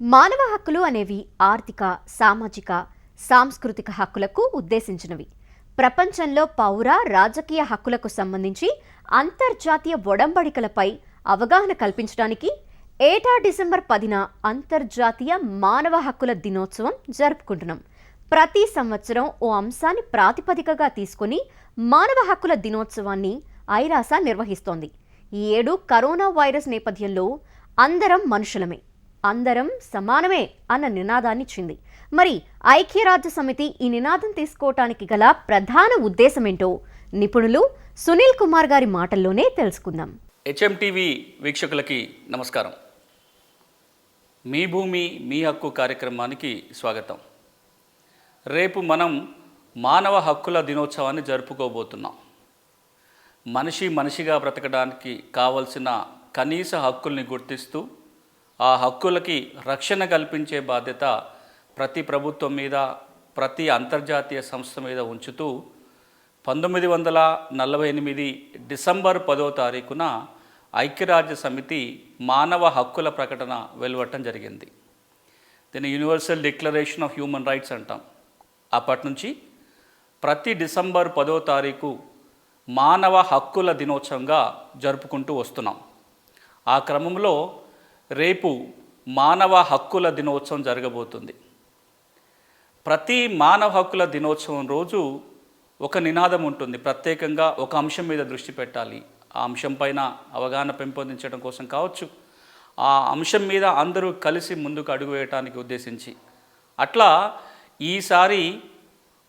మానవ హక్కులు అనేవి ఆర్థిక సామాజిక సాంస్కృతిక హక్కులకు ఉద్దేశించినవి. ప్రపంచంలో పౌర రాజకీయ హక్కులకు సంబంధించి అంతర్జాతీయ ఒడంబడికలపై అవగాహన కల్పించడానికి ఏటా డిసెంబర్ పదిన అంతర్జాతీయ మానవ హక్కుల దినోత్సవం జరుపుకుంటున్నాం. ప్రతి సంవత్సరం ఓ అంశాన్ని ప్రాతిపదికగా తీసుకుని మానవ హక్కుల దినోత్సవాన్ని ఐరాస నిర్వహిస్తోంది. ఈ ఏడు కరోనా వైరస్ నేపథ్యంలో అందరం మనుషులమే. అందరం సమానమే అన్న నినాదాన్నిచ్చింది మరి ఐక్యరాజ్య సమితి ఈ నినాదం తీసుకోవటానికి గల ప్రధాన ఉద్దేశమేంటో నిపుణులు సునీల్ కుమార్ గారి మాటల్లోనే తెలుసుకుందాం. హెచ్ఎంటీవీ వీక్షకులకి నమస్కారం. మీ భూమి మీ హక్కు కార్యక్రమానికి స్వాగతం. రేపు మనం మానవ హక్కుల దినోత్సవాన్ని జరుపుకోబోతున్నాం. మనిషి మనిషిగా బ్రతకడానికి కావలసిన కనీస హక్కుల్ని గుర్తిస్తూ ఆ హక్కులకి రక్షణ కల్పించే బాధ్యత ప్రతి ప్రభుత్వం మీద ప్రతి అంతర్జాతీయ సంస్థ మీద ఉంచుతూ పంతొమ్మిది వందల నలభై ఎనిమిది డిసెంబర్ పదో తారీఖున ఐక్యరాజ్య సమితి మానవ హక్కుల ప్రకటన వెలువట్టడం జరిగింది. దీన్ని universal declaration of human rights అంటాం. అప్పటి నుంచి ప్రతి డిసెంబర్ పదో తారీఖు మానవ హక్కుల దినోత్సవంగా జరుపుకుంటూ వస్తున్నాం. ఆ క్రమంలో రేపు మానవ హక్కుల దినోత్సవం జరగబోతుంది. ప్రతి మానవ హక్కుల దినోత్సవం రోజు ఒక నినాదం ఉంటుంది. ప్రత్యేకంగా ఒక అంశం మీద దృష్టి పెట్టాలి. ఆ అంశం పైన అవగాహన పెంపొందించడం కోసం కావచ్చు. ఆ అంశం మీద అందరూ కలిసి ముందుకు అడుగు వేయటానికి ఉద్దేశించి. అట్లా ఈసారి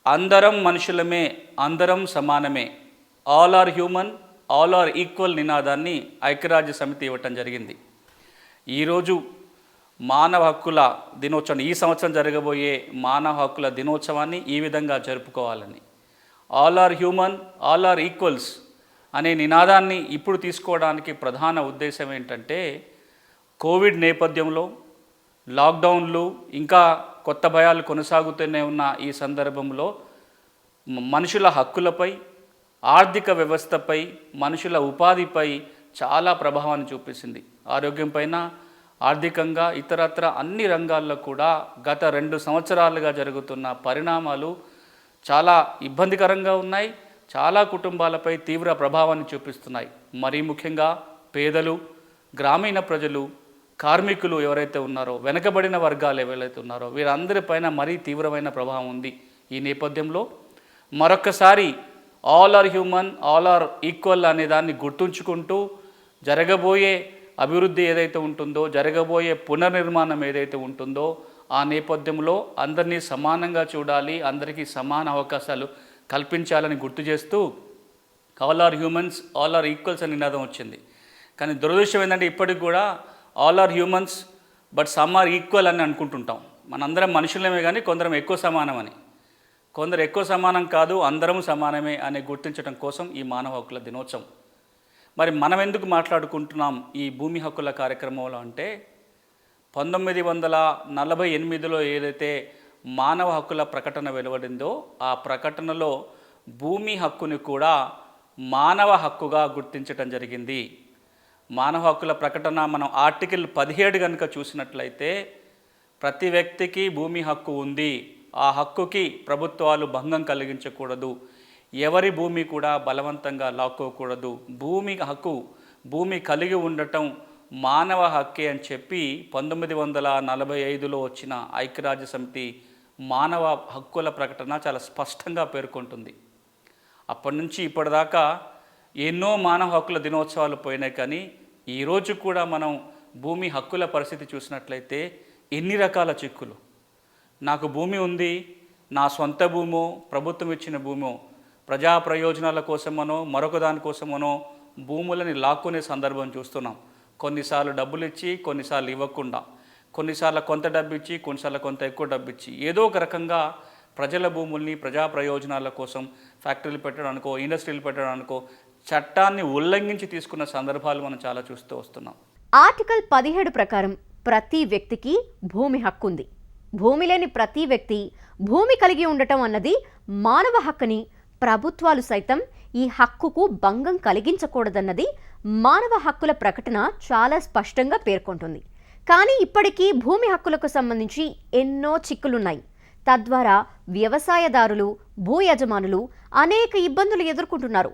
అందరం మనుషులమే అందరం సమానమే. All are human all are equal నినాదాన్ని ఐక్యరాజ్య సమితి ఇవ్వటం జరిగింది. ఈరోజు మానవ హక్కుల దినోత్సవం ఈ సంవత్సరం జరగబోయే మానవ హక్కుల దినోత్సవాన్ని ఈ విధంగా జరుపుకోవాలని. All are human all are equals అనే నినాదాన్ని ఇప్పుడు తీసుకోవడానికి ప్రధాన ఉద్దేశం ఏంటంటే కోవిడ్ నేపథ్యంలో లాక్డౌన్లు ఇంకా కొత్త భయాలు కొనసాగుతూనే ఉన్న ఈ సందర్భంలో మనుషుల హక్కులపై ఆర్థిక వ్యవస్థపై మనుషుల ఉపాధిపై చాలా ప్రభావాన్ని చూపిస్తుంది. ఆరోగ్యం పైన ఆర్థికంగా ఇతరత్ర అన్ని రంగాల్లో కూడా గత రెండు సంవత్సరాలుగా జరుగుతున్న పరిణామాలు చాలా ఇబ్బందికరంగా ఉన్నాయి. చాలా కుటుంబాలపై తీవ్ర ప్రభావాన్ని చూపిస్తున్నాయి. మరీ ముఖ్యంగా పేదలు గ్రామీణ ప్రజలు కార్మికులు ఎవరైతే ఉన్నారో వెనకబడిన వర్గాలు ఎవరైతే ఉన్నారో వీరందరిపైన మరీ తీవ్రమైన ప్రభావం ఉంది. ఈ నేపథ్యంలో మరొక్కసారి all are human all are equal అనే దాన్ని గుర్తుంచుకుంటూ జరగబోయే అభివృద్ధి ఏదైతే ఉంటుందో జరగబోయే పునర్నిర్మాణం ఏదైతే ఉంటుందో ఆ నేపథ్యంలో అందరినీ సమానంగా చూడాలి అందరికీ సమాన అవకాశాలు కల్పించాలని గుర్తు చేస్తూ all are humans all are equals అని నినాదం వచ్చింది. కానీ దురదృష్టం ఏంటంటే ఇప్పటికి కూడా all are humans but some are equal అని అనుకుంటుంటాం. మనందరం మనుషులమే కానీ కొందరం ఎక్కువ సమానం అని కొందరు ఎక్కువ సమానం కాదు అందరం సమానమే అని గుర్తించడం కోసం ఈ మానవ హక్కుల దినోత్సవం. మరి మనం ఎందుకు మాట్లాడుకుంటున్నాం ఈ భూమి హక్కుల కార్యక్రమంలో అంటే పంతొమ్మిది వందల నలభై ఎనిమిదిలో ఏదైతే మానవ హక్కుల ప్రకటన వెలువడిందో ఆ ప్రకటనలో భూమి హక్కుని కూడా మానవ హక్కుగా గుర్తించటం జరిగింది. మానవ హక్కుల ప్రకటన మనం ఆర్టికల్ పదిహేడు కనుక చూసినట్లయితే ప్రతి వ్యక్తికి భూమి హక్కు ఉంది. ఆ హక్కుకి ప్రభుత్వాలు భంగం కలిగించకూడదు. ఎవరి భూమి కూడా బలవంతంగా లాక్కోకూడదు. భూమి హక్కు భూమి కలిగి ఉండటం మానవ హక్కే అని చెప్పి పంతొమ్మిది వందల నలభై ఐదులో వచ్చిన ఐక్యరాజ్య సమితి మానవ హక్కుల ప్రకటన చాలా స్పష్టంగా పేర్కొంటుంది. అప్పటి నుంచి ఇప్పటిదాకా ఎన్నో మానవ హక్కుల దినోత్సవాలు పోయినాయి కానీ ఈరోజు కూడా మనం భూమి హక్కుల పరిస్థితి చూసినట్లయితే ఎన్ని రకాల చిక్కులు? నాకు భూమి ఉంది నా సొంత భూమో ప్రభుత్వం ఇచ్చిన భూమో ప్రజా ప్రయోజనాల కోసమనో మరొక దానికోసమనో భూములని లాక్కునే సందర్భం చూస్తున్నాం. కొన్నిసార్లు డబ్బులు ఇచ్చి కొన్నిసార్లు ఇవ్వకుండా. కొన్నిసార్లు కొంత డబ్బు ఇచ్చి కొన్నిసార్లు కొంత ఎక్కువ డబ్బు ఇచ్చి ఏదో ఒక రకంగా ప్రజల భూముల్ని ప్రజా ప్రయోజనాల కోసం ఫ్యాక్టరీలు పెట్టడానికో ఇండస్ట్రీలు పెట్టడం అనుకో చట్టాన్ని ఉల్లంఘించి తీసుకున్న సందర్భాలు మనం చాలా చూస్తూ వస్తున్నాం. ఆర్టికల్ పదిహేడు ప్రకారం ప్రతి వ్యక్తికి భూమి హక్కు ఉంది భూమి లేని ప్రతి వ్యక్తి భూమి కలిగి ఉండటం అన్నది మానవ హక్కుని ప్రభుత్వాలు సైతం ఈ హక్కుకు భంగం కలిగించకూడదన్నది మానవ హక్కుల ప్రకటన చాలా స్పష్టంగా పేర్కొంటుంది. కానీ ఇప్పటికీ భూమి హక్కులకు సంబంధించి ఎన్నో చిక్కులున్నాయి. తద్వారా వ్యవసాయదారులు భూ యజమానులు అనేక ఇబ్బందులు ఎదుర్కొంటున్నారు.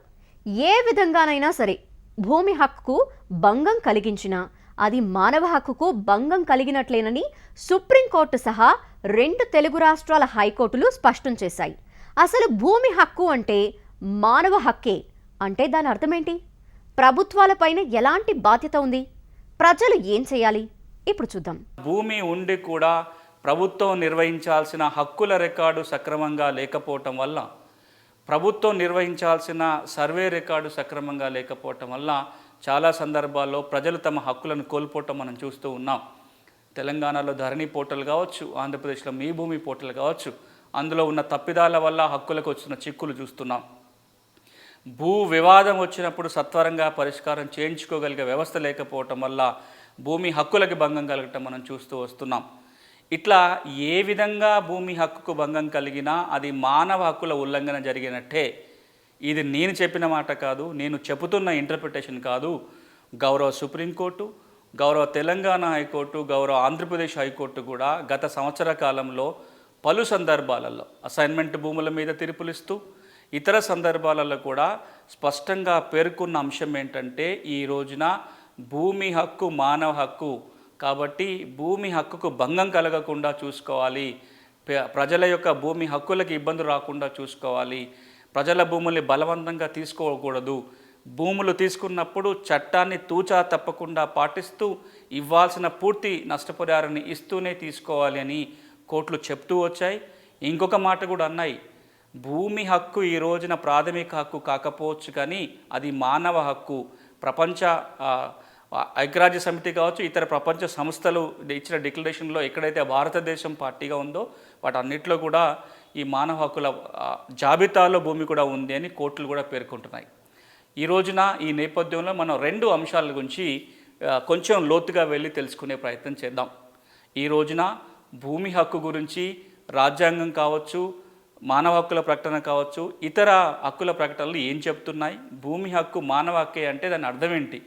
ఏ విధంగానైనా సరే భూమి హక్కుకు భంగం కలిగించినా అది మానవ హక్కుకు భంగం కలిగినట్లేనని సుప్రీంకోర్టు సహా రెండు తెలుగు రాష్ట్రాల హైకోర్టులు స్పష్టం చేశాయి. అసలు భూమి హక్కు అంటే మానవ హక్కే అంటే దాని అర్థమేంటి? ప్రభుత్వాలపైన ఎలాంటి బాధ్యత ఉంది? ప్రజలు ఏం చేయాలి? ఇప్పుడు చూద్దాం. భూమి ఉండి కూడా ప్రభుత్వం నిర్వహించాల్సిన హక్కుల రికార్డు సక్రమంగా లేకపోవటం వల్ల ప్రభుత్వం నిర్వహించాల్సిన సర్వే రికార్డు సక్రమంగా లేకపోవటం వల్ల చాలా సందర్భాల్లో ప్రజలు తమ హక్కులను కోల్పోవటం మనం చూస్తూ ఉన్నాం. తెలంగాణలో ధరణి పోర్టల్ కావచ్చు ఆంధ్రప్రదేశ్లో మీ భూమి పోర్టల్ కావచ్చు అందులో ఉన్న తప్పిదాల వల్ల హక్కులకు వచ్చిన చిక్కులు చూస్తున్నాం. భూ వివాదం వచ్చినప్పుడు సత్వరంగా పరిష్కారం చేయించుకోగలిగే వ్యవస్థ లేకపోవటం వల్ల భూమి హక్కులకి భంగం కలగటం మనం చూస్తూ వస్తున్నాం. ఇట్లా ఏ విధంగా భూమి హక్కుకు భంగం కలిగినా అది మానవ హక్కుల ఉల్లంఘన జరిగినట్టే. ఇది నేను చెప్పిన మాట కాదు నేను చెబుతున్న ఇంటర్ప్రిటేషన్ కాదు. గౌరవ సుప్రీంకోర్టు గౌరవ తెలంగాణ హైకోర్టు గౌరవ ఆంధ్రప్రదేశ్ హైకోర్టు కూడా గత సంవత్సర కాలంలో పలు సందర్భాలలో అసైన్మెంట్ భూముల మీద తీర్పులిస్తూ ఇతర సందర్భాలలో కూడా స్పష్టంగా పేర్కొన్న అంశం ఏంటంటే ఈ రోజున భూమి హక్కు మానవ హక్కు. కాబట్టి భూమి హక్కుకు భంగం కలగకుండా చూసుకోవాలి. ప్ర- ప్రజల యొక్క భూమి హక్కులకు ఇబ్బంది రాకుండా చూసుకోవాలి. ప్రజల భూముల్ని బలవంతంగా తీసుకోకూడదు. భూములు తీసుకున్నప్పుడు చట్టాన్ని తూచా తప్పకుండా పాటిస్తూ ఇవ్వాల్సిన పూర్తి నష్టపరిహారాన్ని ఇస్తూనే తీసుకోవాలి అని కోర్టులు చెప్తూ వచ్చాయి. ఇంకొక మాట కూడా అన్నాయి. భూమి హక్కు ఈ రోజున ప్రాథమిక హక్కు కాకపోవచ్చు కానీ అది మానవ హక్కు. ప్రపంచ ఐక్యరాజ్య సమితి కావచ్చు ఇతర ప్రపంచ సంస్థలు ఇచ్చిన డిక్లరేషన్లో ఎక్కడైతే భారతదేశం పార్టీగా ఉందో వాటన్నిటిలో కూడా ఈ మానవ హక్కుల జాబితాలో భూమి కూడా ఉంది అని కోర్టులు కూడా పేర్కొంటున్నాయి. ఈ రోజున ఈ నేపథ్యంలో మనం రెండు అంశాల గురించి కొంచెం లోతుగా వెళ్ళి తెలుసుకునే ప్రయత్నం చేద్దాం. ఈ రోజున భూమి హక్కు గురించి రాజ్యాంగం కావచ్చు మానవ హక్కుల ప్రకటన కావచ్చు ఇతర హక్కుల ప్రకటనలు ఏం చెప్తున్నాయి? భూమి హక్కు మానవ హక్కే అంటే దాని అర్థం ఏంటి?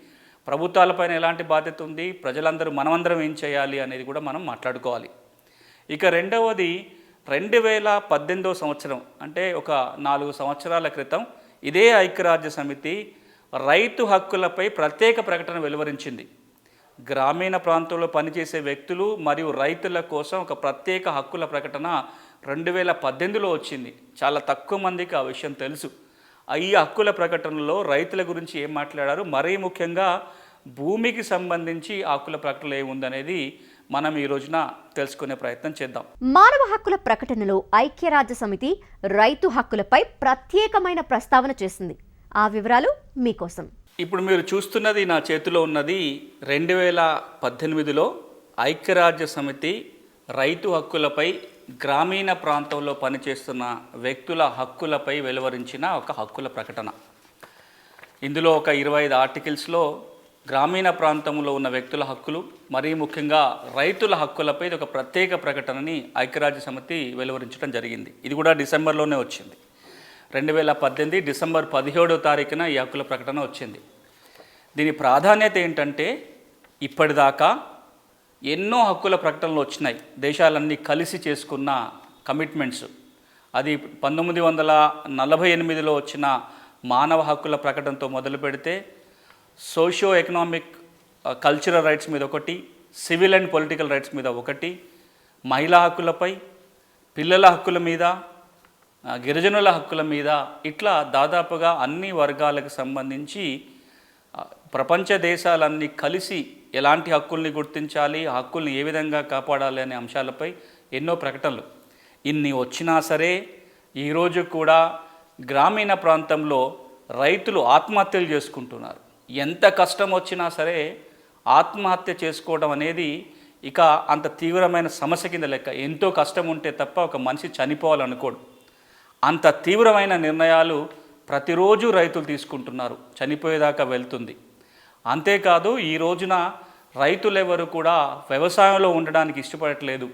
ప్రభుత్వాలపైన ఎలాంటి బాధ్యత ఉంది? ప్రజలందరూ మనమందరం ఏం చేయాలి అనేది కూడా మనం మాట్లాడుకోవాలి. ఇక రెండవది రెండు వేల పద్దెనిమిదవ సంవత్సరం అంటే ఒక నాలుగు సంవత్సరాల క్రితం ఇదే ఐక్యరాజ్య సమితి రైతు హక్కులపై ప్రత్యేక ప్రకటన వెలువరించింది. గ్రామీణ ప్రాంతంలో పనిచేసే వ్యక్తులు మరియు రైతుల కోసం ఒక ప్రత్యేక హక్కుల ప్రకటన రెండు వేల పద్దెనిమిదిలో వచ్చింది. చాలా తక్కువ మందికి ఆ విషయం తెలుసు. ఈ హక్కుల ప్రకటనలో రైతుల గురించి ఏం మాట్లాడారు? మరీ ముఖ్యంగా భూమికి సంబంధించి హక్కుల ప్రకటన ఏముందనేది మనం ఈ రోజున తెలుసుకునే ప్రయత్నం చేద్దాం. మానవ హక్కుల ప్రకటనలో ఐక్యరాజ్య సమితి రైతు హక్కులపై ప్రత్యేకమైన ప్రస్తావన చేసింది. ఆ వివరాలు మీకోసం. ఇప్పుడు మీరు చూస్తున్నది నా చేతిలో ఉన్నది రెండు వేల పద్దెనిమిదిలో ఐక్యరాజ్య సమితి రైతు హక్కులపై గ్రామీణ ప్రాంతంలో పనిచేస్తున్న వ్యక్తుల హక్కులపై వెలువరించిన ఒక హక్కుల ప్రకటన. ఇందులో ఒక ఇరవై ఐదు ఆర్టికల్స్లో గ్రామీణ ప్రాంతంలో ఉన్న వ్యక్తుల హక్కులు మరీ ముఖ్యంగా రైతుల హక్కులపై ఇది ఒక ప్రత్యేక ప్రకటనని ఐక్యరాజ్య సమితి వెలువరించడం జరిగింది. ఇది కూడా డిసెంబర్లోనే వచ్చింది. రెండు వేల పద్దెనిమిది డిసెంబర్ పదిహేడో తారీఖున ఈ హక్కుల ప్రకటన వచ్చింది. దీని ప్రాధాన్యత ఏంటంటే ఇప్పటిదాకా ఎన్నో హక్కుల ప్రకటనలు వచ్చినాయి. దేశాలన్నీ కలిసి చేసుకున్న కమిట్మెంట్స్. అది పంతొమ్మిది వందల నలభై ఎనిమిదిలో వచ్చిన మానవ హక్కుల ప్రకటనతో మొదలు పెడితే సోషియో ఎకనామిక్ కల్చరల్ రైట్స్ మీద ఒకటి సివిల్ అండ్ పొలిటికల్ రైట్స్ మీద ఒకటి మహిళా హక్కులపై పిల్లల హక్కుల మీద గిరిజనుల హక్కుల మీద ఇట్లా దాదాపుగా అన్ని వర్గాలకు సంబంధించి ప్రపంచ దేశాలన్నీ కలిసి ఎలాంటి హక్కుల్ని గుర్తించాలి ఆ హక్కుల్ని ఏ విధంగా కాపాడాలి అనే అంశాలపై ఎన్నో ప్రకటనలు. ఇన్ని వచ్చినా సరే ఈరోజు కూడా గ్రామీణ ప్రాంతంలో రైతులు ఆత్మహత్యలు చేసుకుంటున్నారు. ఎంత కష్టం వచ్చినా సరే ఆత్మహత్య చేసుకోవడం అనేది ఇక అంత తీవ్రమైన సమస్య కింద లెక్క. ఎంతో కష్టం ఉంటే తప్ప ఒక మనిషి చనిపోవాలనుకోడు. అంత తీవ్రమైన నిర్ణయాలు ప్రతిరోజు రైతులు తీసుకుంటున్నారు. చనిపోయేదాకా వెళ్తుంది. అంతేకాదు ఈ రోజున రైతులెవరు కూడా వ్యవసాయంలో ఉండడానికి ఇష్టపడట్లేదు.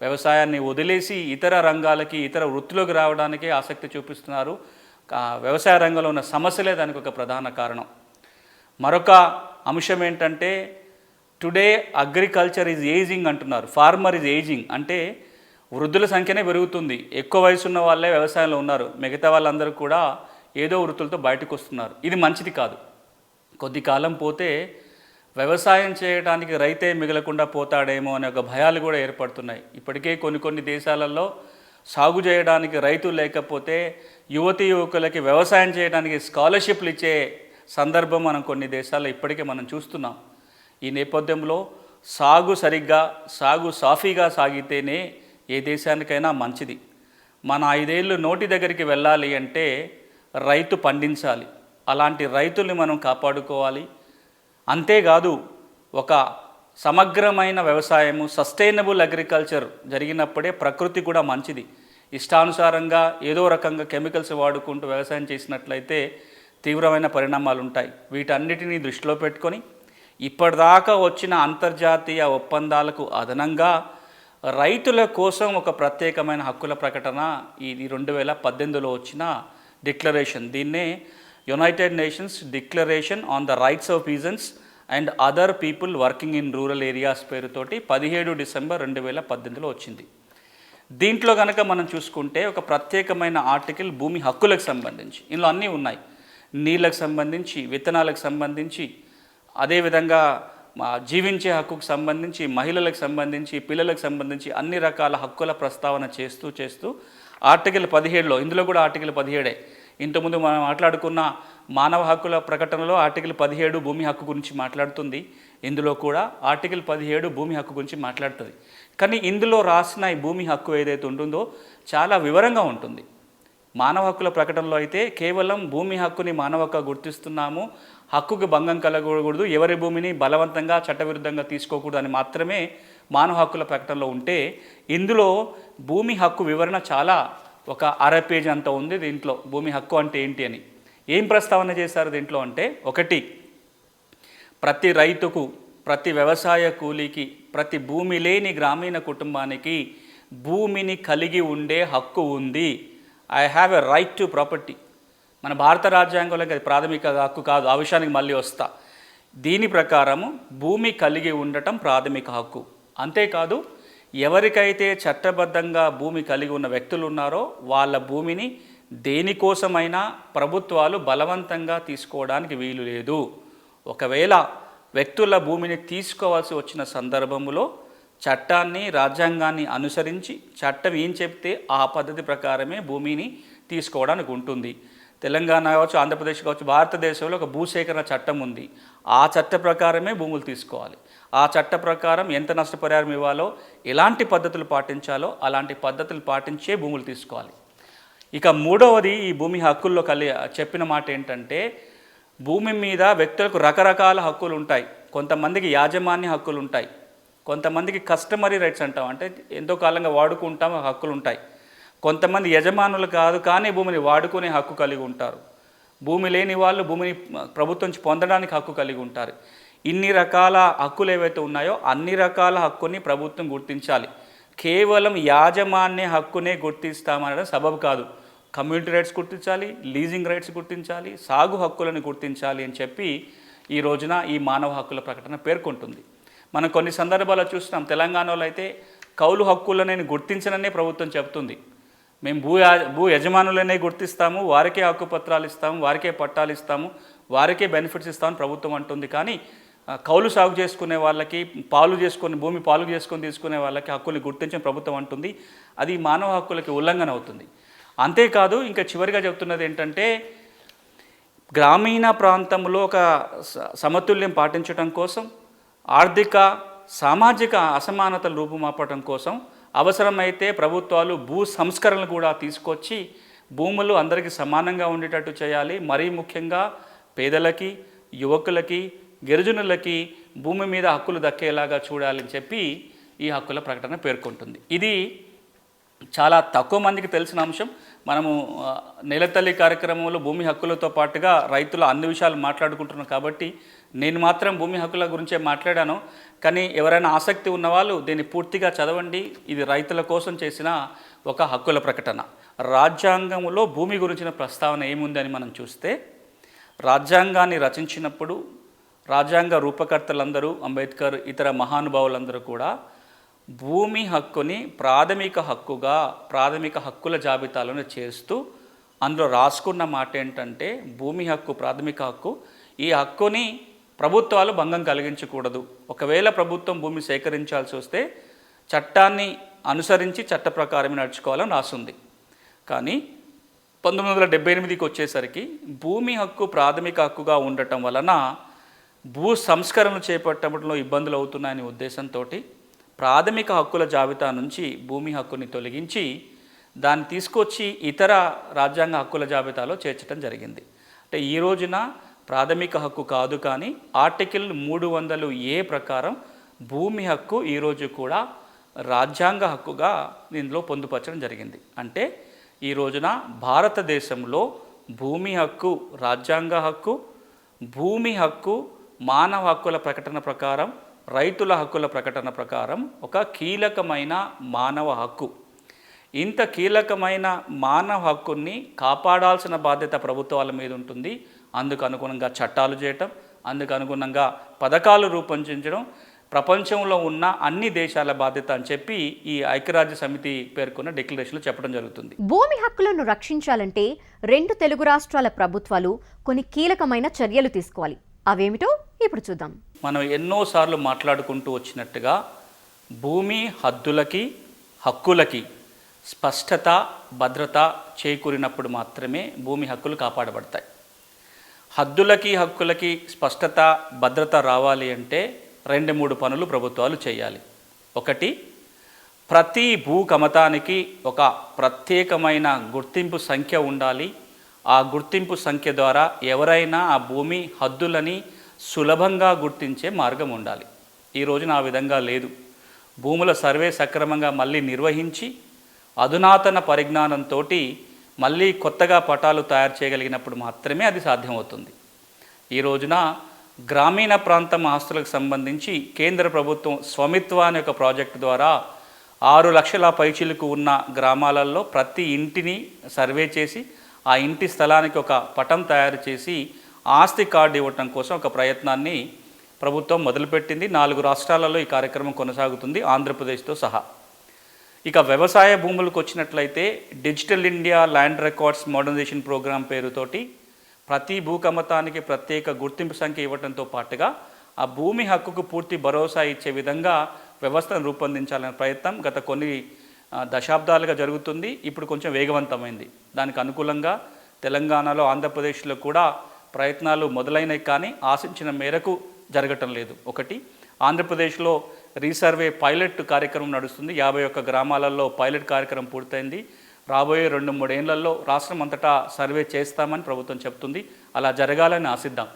వ్యవసాయాన్ని వదిలేసి ఇతర రంగాలకి ఇతర వృత్తిలోకి రావడానికే ఆసక్తి చూపిస్తున్నారు. వ్యవసాయ రంగంలో ఉన్న సమస్యలే దానికి ఒక ప్రధాన కారణం. మరొక అంశం ఏంటంటే టుడే అగ్రికల్చర్ ఈజ్ ఏజింగ్ అంటున్నారు. ఫార్మర్ ఈజ్ ఏజింగ్ అంటే వృద్ధుల సంఖ్యనే పెరుగుతుంది. ఎక్కువ వయసున్న వాళ్ళే వ్యవసాయంలో ఉన్నారు. మిగతా వాళ్ళందరూ కూడా ఏదో వృత్తులతో బయటకు వస్తున్నారు. ఇది మంచిది కాదు. కొద్ది కాలం పోతే వ్యవసాయం చేయడానికి రైతే మిగలకుండా పోతాడేమో అనే ఒక భయాలు కూడా ఏర్పడుతున్నాయి. ఇప్పటికే కొన్ని కొన్ని దేశాలలో సాగు చేయడానికి రైతు లేకపోతే యువతి యువకులకి వ్యవసాయం చేయడానికి స్కాలర్షిప్లు ఇచ్చే సందర్భం మనం కొన్ని దేశాల్లో ఇప్పటికే మనం చూస్తున్నాం. ఈ నేపథ్యంలో సాగు సరిగ్గా సాగు సాఫీగా సాగితేనే ఏ దేశానికైనా మంచిది. మన ఐదేళ్ళు నోటి దగ్గరికి వెళ్ళాలి అంటే రైతు పండించాలి. అలాంటి రైతుల్ని మనం కాపాడుకోవాలి. అంతేకాదు ఒక సమగ్రమైన వ్యవసాయము సస్టైనబుల్ అగ్రికల్చర్ జరిగినప్పుడే ప్రకృతి కూడా మంచిది. ఇష్టానుసారంగా ఏదో రకంగా కెమికల్స్ వాడుకుంటూ వ్యవసాయం చేసినట్లయితే తీవ్రమైన పరిణామాలు ఉంటాయి వీటన్నిటినీ దృష్టిలో పెట్టుకొని ఇప్పటిదాకా వచ్చిన అంతర్జాతీయ ఒప్పందాలకు అదనంగా రైతుల కోసం ఒక ప్రత్యేకమైన హక్కుల ప్రకటన ఇది రెండు వేల పద్దెనిమిదిలో వచ్చిన డిక్లరేషన్. దీన్నే united nations declaration on the rights of peasants and other people working in rural areas పేరుతోటి పదిహేడు డిసెంబర్ రెండు వేల పద్దెనిమిదిలో వచ్చింది. దీంట్లో కనుక మనం చూసుకుంటే ఒక ప్రత్యేకమైన ఆర్టికల్ భూమి హక్కులకు సంబంధించి ఇందులో అన్నీ ఉన్నాయి. నీళ్ళకు సంబంధించి విత్తనాలకు సంబంధించి అదేవిధంగా జీవించే హక్కుకు సంబంధించి మహిళలకు సంబంధించి పిల్లలకు సంబంధించి అన్ని రకాల హక్కుల ప్రస్తావన చేస్తూ చేస్తూ ఆర్టికల్ పదిహేడులో ఇందులో కూడా ఆర్టికల్ పదిహేడే. ఇంతకుముందు మనం మాట్లాడుకున్న మానవ హక్కుల ప్రకటనలో ఆర్టికల్ పదిహేడు భూమి హక్కు గురించి మాట్లాడుతుంది. ఇందులో కూడా ఆర్టికల్ పదిహేడు భూమి హక్కు గురించి మాట్లాడుతుంది. కానీ ఇందులో రాసిన ఈ భూమి హక్కు ఏదైతే ఉంటుందో చాలా వివరంగా ఉంటుంది. మానవ హక్కుల ప్రకటనలో అయితే కేవలం భూమి హక్కుని మానవ హక్కు గుర్తిస్తున్నాము హక్కుకు భంగం కలగకూడదు ఎవరి భూమిని బలవంతంగా చట్టవిరుద్ధంగా తీసుకోకూడదు అని మాత్రమే మానవ హక్కుల ప్రకటనలో ఉంటే ఇందులో భూమి హక్కు వివరణ చాలా ఒక అర పేజీ అంత ఉంది దీంట్లో. భూమి హక్కు అంటే ఏంటి అని. ఏం ప్రస్తావన చేశారు దీంట్లో అంటే ఒకటి ప్రతి రైతుకు ప్రతి వ్యవసాయ కూలీకి ప్రతి భూమి లేని గ్రామీణ కుటుంబానికి భూమిని కలిగి ఉండే హక్కు ఉంది. I have a right to property మన భారత రాజ్యాంగంలో అది ప్రాథమిక హక్కు కాదు ఆ విషయానికి మళ్ళీ వస్తా. దీని ప్రకారము భూమి కలిగి ఉండటం ప్రాథమిక హక్కు. అంతేకాదు ఎవరికైతే చట్టబద్ధంగా భూమి కలిగి ఉన్న వ్యక్తులు ఉన్నారో వాళ్ళ భూమిని దేనికోసమైనా ప్రభుత్వాలు బలవంతంగా తీసుకోవడానికి వీలు లేదు. ఒకవేళ వ్యక్తుల భూమిని తీసుకోవాల్సి వచ్చిన సందర్భంలో చట్టాన్ని రాజ్యాంగాన్ని అనుసరించి చట్టం ఏం చెప్తే ఆ పద్ధతి ప్రకారమే భూమిని తీసుకోవడానికి ఉంటుంది. తెలంగాణ కావచ్చు ఆంధ్రప్రదేశ్ కావచ్చు భారతదేశంలో ఒక భూసేకరణ చట్టం ఉంది. ఆ చట్ట ప్రకారమే భూములు తీసుకోవాలి. ఆ చట్ట ప్రకారం ఎంత నష్టపరిహారం ఇవ్వాలో ఎలాంటి పద్ధతులు పాటించాలో అలాంటి పద్ధతులు పాటించే భూములు తీసుకోవాలి. ఇక మూడవది ఈ భూమి హక్కుల్లో కలి చెప్పిన మాట ఏంటంటే భూమి మీద వ్యక్తులకు రకరకాల హక్కులు ఉంటాయి. కొంతమందికి యాజమాన్య హక్కులు ఉంటాయి. కొంతమందికి కస్టమరీ రైట్స్ అంటాం. అంటే ఎంతో కాలంగా వాడుకుంటాం హక్కులు ఉంటాయి. కొంతమంది యజమానులు కాదు కానీ భూమిని వాడుకునే హక్కు కలిగి ఉంటారు. భూమి లేని వాళ్ళు భూమిని ప్రభుత్వం నుంచి పొందడానికి హక్కు కలిగి ఉంటారు. ఇన్ని రకాల హక్కులు ఏవైతే ఉన్నాయో అన్ని రకాల హక్కుని ప్రభుత్వం గుర్తించాలి. కేవలం యాజమాన్య హక్కునే గుర్తిస్తామనడం సబబు కాదు. కమ్యూనిటీ రైట్స్ గుర్తించాలి లీజింగ్ రైట్స్ గుర్తించాలి సాగు హక్కులను గుర్తించాలి అని చెప్పి ఈ రోజున ఈ మానవ హక్కుల ప్రకటన పేర్కొంటుంది. మనం కొన్ని సందర్భాల్లో చూస్తున్నాం తెలంగాణలో అయితే కౌలు హక్కులను గుర్తించననే ప్రభుత్వం చెబుతుంది. మేము భూ భూ యజమానులనే గుర్తిస్తాము వారికే హక్కుపత్రాలు ఇస్తాము వారికే పట్టాలు ఇస్తాము వారికే బెనిఫిట్స్ ఇస్తామని ప్రభుత్వం అంటుంది. కానీ కౌలు సాగు చేసుకునే వాళ్ళకి పాలు చేసుకొని భూమి పాలు చేసుకొని తీసుకునే వాళ్ళకి హక్కుల్ని గుర్తించిన ప్రభుత్వం అంటుంది. అది మానవ హక్కులకి ఉల్లంఘన అవుతుంది. అంతేకాదు ఇంకా చివరిగా చెప్తున్నది ఏంటంటే గ్రామీణ ప్రాంతంలో ఒక స- సమతుల్యం పాటించడం కోసం ఆర్థిక సామాజిక అసమానతలు రూపుమాపటం కోసం అవసరమైతే ప్రభుత్వాలు భూ సంస్కరణలు కూడా తీసుకొచ్చి భూములు అందరికీ సమానంగా ఉండేటట్టు చేయాలి. మరీ ముఖ్యంగా పేదలకి యువకులకి గిరిజనులకి భూమి మీద హక్కులు దక్కేలాగా చూడాలని చెప్పి ఈ హక్కుల ప్రకటన పేర్కొంటుంది. ఇది చాలా తక్కువ మందికి తెలిసిన అంశం. మనము నెలతల్లి కార్యక్రమంలో భూమి హక్కులతో పాటుగా రైతుల అన్ని విషయాలు మాట్లాడుకుంటున్నాం కాబట్టి నేను మాత్రం భూమి హక్కుల గురించే మాట్లాడాను. కానీ ఎవరైనా ఆసక్తి ఉన్నవాళ్ళు దీన్ని పూర్తిగా చదవండి. ఇది రైతుల కోసం చేసిన ఒక హక్కుల ప్రకటన. రాజ్యాంగంలో భూమి గురించిన ప్రస్తావన ఏముందని మనం చూస్తే రాజ్యాంగాన్ని రచించినప్పుడు రాజ్యాంగ రూపకర్తలందరూ అంబేద్కర్ ఇతర మహానుభావులందరూ కూడా భూమి హక్కుని ప్రాథమిక హక్కుగా ప్రాథమిక హక్కుల జాబితాలను చేస్తూ అందులో రాసుకున్న మాట ఏంటంటే భూమి హక్కు ప్రాథమిక హక్కు ఈ హక్కుని ప్రభుత్వాలు భంగం కలిగించకూడదు. ఒకవేళ ప్రభుత్వం భూమి సేకరించాల్సి వస్తే చట్టాన్ని అనుసరించి చట్ట ప్రకారమే నడుచుకోవాలని రాసుంది. కానీ పంతొమ్మిది వందల డెబ్బై ఎనిమిదికి వచ్చేసరికి భూమి హక్కు ప్రాథమిక హక్కుగా ఉండటం వలన భూ సంస్కరణలు చేపట్టడంలో ఇబ్బందులు అవుతున్నాయనే ఉద్దేశంతో ప్రాథమిక హక్కుల జాబితా నుంచి భూమి హక్కుని తొలగించి దాన్ని తీసుకొచ్చి ఇతర రాజ్యాంగ హక్కుల జాబితాలో చేర్చడం జరిగింది. అంటే ఈ రోజున ప్రాథమిక హక్కు కాదు కానీ ఆర్టికల్ మూడు వందలు ఏ ప్రకారం భూమి హక్కు ఈరోజు కూడా రాజ్యాంగ హక్కుగా దీనిలో పొందుపరచడం జరిగింది. అంటే ఈ రోజున భారతదేశంలో భూమి హక్కు రాజ్యాంగ హక్కు భూమి హక్కు మానవ హక్కుల ప్రకటన ప్రకారం రైతుల హక్కుల ప్రకటన ప్రకారం ఒక కీలకమైన మానవ హక్కు. ఇంత కీలకమైన మానవ హక్కుని కాపాడాల్సిన బాధ్యత ప్రభుత్వాల మీద ఉంటుంది. అందుకు అనుగుణంగా చట్టాలు చేయటం అందుకు అనుగుణంగా పథకాలు రూపొందించడం ప్రపంచంలో ఉన్న అన్ని దేశాల బాధ్యత అని చెప్పి ఈ ఐక్యరాజ్య సమితి పేర్కొన్న డిక్లరేషన్లో చెప్పడం జరుగుతుంది. భూమి హక్కులను రక్షించాలంటే రెండు తెలుగు రాష్ట్రాల ప్రభుత్వాలు కొన్ని కీలకమైన చర్యలు తీసుకోవాలి. అవేమిటో ఇప్పుడు చూద్దాం. మనం ఎన్నోసార్లు మాట్లాడుకుంటూ వచ్చినట్టుగా భూమి హద్దులకి హక్కులకి స్పష్టత భద్రత చేకూరినప్పుడు మాత్రమే భూమి హక్కులు కాపాడబడతాయి. హద్దులకి హక్కులకి స్పష్టత భద్రత రావాలి అంటే రెండు మూడు పనులు ప్రభుత్వాలు చేయాలి. ఒకటి ప్రతి భూ కమతానికి ఒక ప్రత్యేకమైన గుర్తింపు సంఖ్య ఉండాలి. ఆ గుర్తింపు సంఖ్య ద్వారా ఎవరైనా ఆ భూమి హద్దులని సులభంగా గుర్తించే మార్గం ఉండాలి. ఈ రోజున ఆ విధంగా లేదు. భూముల సర్వే సక్రమంగా మళ్ళీ నిర్వహించి అధునాతన పరిజ్ఞానంతో మళ్ళీ కొత్తగా పటాలు తయారు చేయగలిగినప్పుడు మాత్రమే అది సాధ్యమవుతుంది. ఈ రోజున గ్రామీణ ప్రాంతం ఆస్తులకు సంబంధించి కేంద్ర ప్రభుత్వం స్వమిత్వ అనే ఒక ప్రాజెక్టు ద్వారా ఆరు లక్షల పైచిలకు ఉన్న గ్రామాలలో ప్రతి ఇంటిని సర్వే చేసి ఆ ఇంటి స్థలానికి ఒక పటం తయారు చేసి ఆస్తి కార్డు ఇవ్వటం కోసం ఒక ప్రయత్నాన్ని ప్రభుత్వం మొదలుపెట్టింది. నాలుగు రాష్ట్రాలలో ఈ కార్యక్రమం కొనసాగుతుంది. ఆంధ్రప్రదేశ్తో సహా. ఇక వ్యవసాయ భూములకు వచ్చినట్లయితే digital India land records modernisation programme పేరుతోటి ప్రతి భూకమతానికి ప్రత్యేక గుర్తింపు సంఖ్య ఇవ్వడంతో పాటుగా ఆ భూమి హక్కుకు పూర్తి భరోసా ఇచ్చే విధంగా వ్యవస్థను రూపొందించాలనే ప్రయత్నం గత కొన్ని దశాబ్దాలుగా జరుగుతుంది. ఇప్పుడు కొంచెం వేగవంతమైంది. దానికి అనుకూలంగా తెలంగాణలో ఆంధ్రప్రదేశ్లో కూడా ప్రయత్నాలు మొదలైనవి కానీ ఆశించిన మేరకు జరగటం లేదు. ఒకటి ఆంధ్రప్రదేశ్లో రీసర్వే పైలట్ కార్యక్రమం నడుస్తుంది. యాభై ఒక్క గ్రామాలలో పైలట్ కార్యక్రమం పూర్తయింది. రాబోయే రెండు మూడేళ్ళలో రాష్ట్రం అంతటా సర్వే చేస్తామని ప్రభుత్వం చెప్తుంది. అలా జరగాలని ఆశిద్దాం.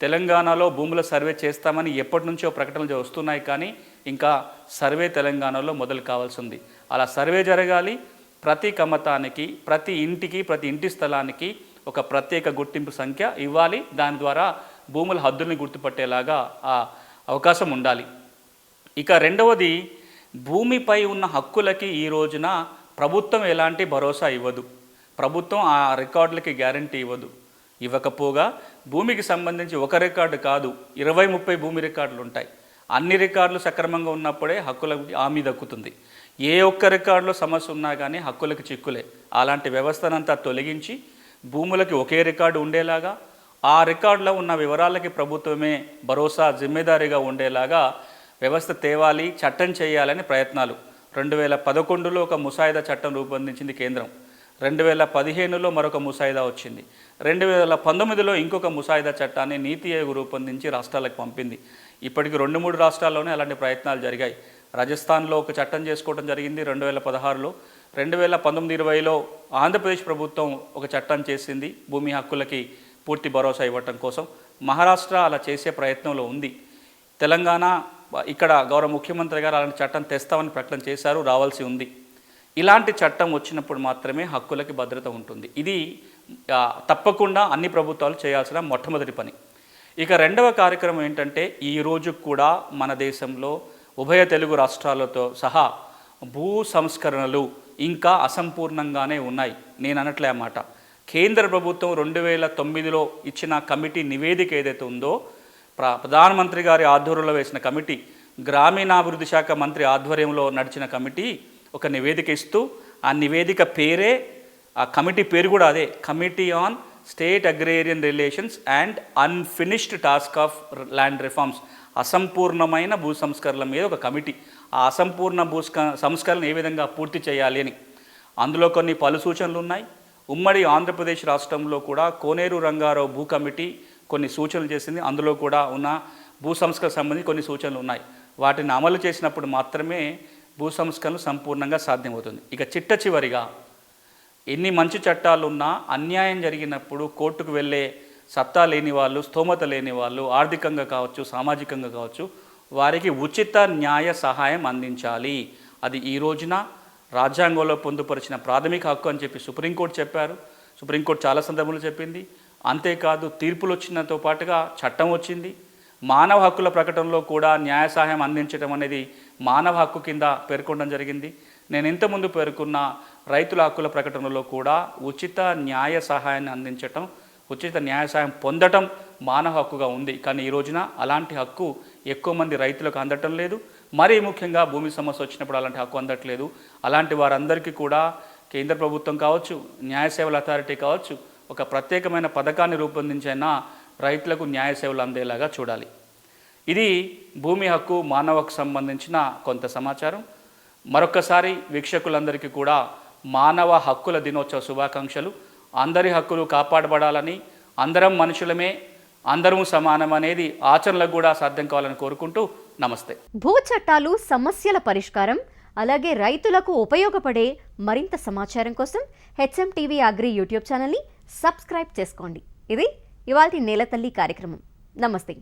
తెలంగాణలో భూముల సర్వే చేస్తామని ఎప్పటి నుంచో ప్రకటనలు వస్తున్నాయి కానీ ఇంకా సర్వే తెలంగాణలో మొదలు కావాల్సి ఉంది అలా సర్వే జరగాలి. ప్రతి కమతానికి ప్రతి ఇంటికి ప్రతి ఇంటి స్థలానికి ఒక ప్రత్యేక గుర్తింపు సంఖ్య ఇవ్వాలి. దాని ద్వారా భూముల హద్దుల్ని గుర్తుపట్టేలాగా ఆ అవకాశం ఉండాలి. ఇక రెండవది భూమిపై ఉన్న హక్కులకి ఈ రోజున ప్రభుత్వం ఎలాంటి భరోసా ఇవ్వదు. ప్రభుత్వం ఆ రికార్డులకి గ్యారంటీ ఇవ్వదు. ఇవ్వకపోగా భూమికి సంబంధించి ఒక రికార్డు కాదు ఇరవై ముప్పై భూమి రికార్డులు ఉంటాయి. అన్ని రికార్డులు సక్రమంగా ఉన్నప్పుడే హక్కుల హామీ దక్కుతుంది ఏ ఒక్క రికార్డులో సమస్య ఉన్నా కానీ హక్కులకు చిక్కులే. అలాంటి వ్యవస్థనంతా తొలగించి భూములకి ఒకే రికార్డు ఉండేలాగా ఆ రికార్డులో ఉన్న వివరాలకి ప్రభుత్వమే భరోసా జిమ్మేదారీగా ఉండేలాగా వ్యవస్థ తేవాలి చట్టం చేయాలని ప్రయత్నాలు. రెండు వేల పదకొండులో ఒక ముసాయిదా చట్టం రూపొందించింది కేంద్రం. రెండు వేల పదిహేనులో మరొక ముసాయిదా వచ్చింది. రెండు వేల పంతొమ్మిదిలో ఇంకొక ముసాయిదా చట్టాన్ని నీతి ఆయోగ్ రూపొందించి రాష్ట్రాలకు పంపింది. ఇప్పటికి రెండు మూడు రాష్ట్రాల్లోనే అలాంటి ప్రయత్నాలు జరిగాయి. రాజస్థాన్లో ఒక చట్టం చేసుకోవడం జరిగింది రెండు వేల పదహారులో రెండు వేల పంతొమ్మిది ఇరవైలో ఆంధ్రప్రదేశ్ ప్రభుత్వం ఒక చట్టం చేసింది. భూమి హక్కులకి పూర్తి భరోసా ఇవ్వటం కోసం. మహారాష్ట్ర అలా చేసే ప్రయత్నంలో ఉంది. తెలంగాణ ఇక్కడ గౌరవ ముఖ్యమంత్రి గారు అలాంటి చట్టం తెస్తామని ప్రకటన చేశారు రావాల్సి ఉంది. ఇలాంటి చట్టం వచ్చినప్పుడు మాత్రమే హక్కులకి భద్రత ఉంటుంది. ఇది తప్పకుండా అన్ని ప్రభుత్వాలు చేయాల్సిన మొట్టమొదటి పని. ఇక రెండవ కార్యక్రమం ఏంటంటే ఈ రోజు కూడా మన దేశంలో ఉభయ తెలుగు రాష్ట్రాలతో సహా భూ సంస్కరణలు ఇంకా అసంపూర్ణంగానే ఉన్నాయి. నేను అనట్లే అన్నమాట మాట. కేంద్ర ప్రభుత్వం రెండు వేల తొమ్మిదిలో ఇచ్చిన కమిటీ నివేదిక ఏదైతే ఉందో ప్రధానమంత్రి గారి ఆధ్వర్యంలో వేసిన కమిటీ గ్రామీణాభివృద్ధి శాఖ మంత్రి ఆధ్వర్యంలో నడిచిన కమిటీ ఒక నివేదిక ఇస్తూ ఆ నివేదిక పేరే ఆ కమిటీ పేరు కూడా అదే committee on state agrarian relations and unfinished task of land reforms అసంపూర్ణమైన భూ సంస్కరణల మీద ఒక కమిటీ. ఆ అసంపూర్ణ భూ సంస్కరణ ఏ విధంగా పూర్తి చేయాలి అని. అందులో కొన్ని పలు సూచనలు ఉన్నాయి. ఉమ్మడి ఆంధ్రప్రదేశ్ రాష్ట్రంలో కూడా కోనేరు రంగారావు భూ కమిటీ కొన్ని సూచనలు చేసింది. అందులో కూడా ఉన్న భూ సంస్కరణ సంబంధించి కొన్ని సూచనలు ఉన్నాయి. వాటిని అమలు చేసినప్పుడు మాత్రమే భూ సంస్కరణలు సంపూర్ణంగా సాధ్యమవుతుంది. ఇక చిట్ట చివరిగా ఎన్ని మంచి చట్టాలు ఉన్నా అన్యాయం జరిగినప్పుడు కోర్టుకు వెళ్ళే సత్తా లేని వాళ్ళు స్తోమత లేని వాళ్ళు ఆర్థికంగా కావచ్చు సామాజికంగా కావచ్చు వారికి ఉచిత న్యాయ సహాయం అందించాలి. అది ఈ రోజున రాజ్యాంగంలో పొందుపరిచిన ప్రాథమిక హక్కు అని చెప్పి సుప్రీంకోర్టు చెప్పారు. సుప్రీంకోర్టు చాలా సందర్భంలో చెప్పింది. అంతేకాదు తీర్పులు వచ్చినతో పాటుగా చట్టం వచ్చింది. మానవ హక్కుల ప్రకటనలో కూడా న్యాయ సహాయం అందించడం అనేది మానవ హక్కు కింద పేర్కొనడం జరిగింది. నేను ఇంతకుముందు పేర్కొన్న రైతుల హక్కుల ప్రకటనలో కూడా ఉచిత న్యాయ సహాయాన్ని అందించటం ఉచిత న్యాయ సహాయం పొందటం మానవ హక్కుగా ఉంది. కానీ ఈ రోజున అలాంటి హక్కు ఎక్కువ మంది రైతులకు అందటం లేదు. మరీ ముఖ్యంగా భూమి సమస్య వచ్చినప్పుడు అలాంటి హక్కు అందట్లేదు. అలాంటి వారందరికీ కూడా కేంద్ర ప్రభుత్వం కావచ్చు న్యాయ సేవల అథారిటీ కావచ్చు ఒక ప్రత్యేకమైన పథకాన్ని రూపొందించైనా రైతులకు న్యాయ సేవలు అందేలాగా చూడాలి. ఇది భూమి హక్కు మానవకు సంబంధించిన కొంత సమాచారం. మరొకసారి వీక్షకులందరికీ కూడా మానవ హక్కుల దినోత్సవ శుభాకాంక్షలు. అందరి హక్కులు కాపాడబడాలని అందరం మనుషులమే అందరం సమానం అనేది ఆచరణలకు కూడా సాధ్యం కావాలని కోరుకుంటూ నమస్తే. భూ చట్టాలు సమస్యల పరిష్కారం అలాగే రైతులకు ఉపయోగపడే మరింత సమాచారం కోసం హెచ్ఎం టీవీ అగ్రి యూట్యూబ్ ఛానల్ని సబ్స్క్రైబ్ చేసుకోండి. ఇది ఇవాల్టి నేలతల్లి కార్యక్రమం. నమస్తే.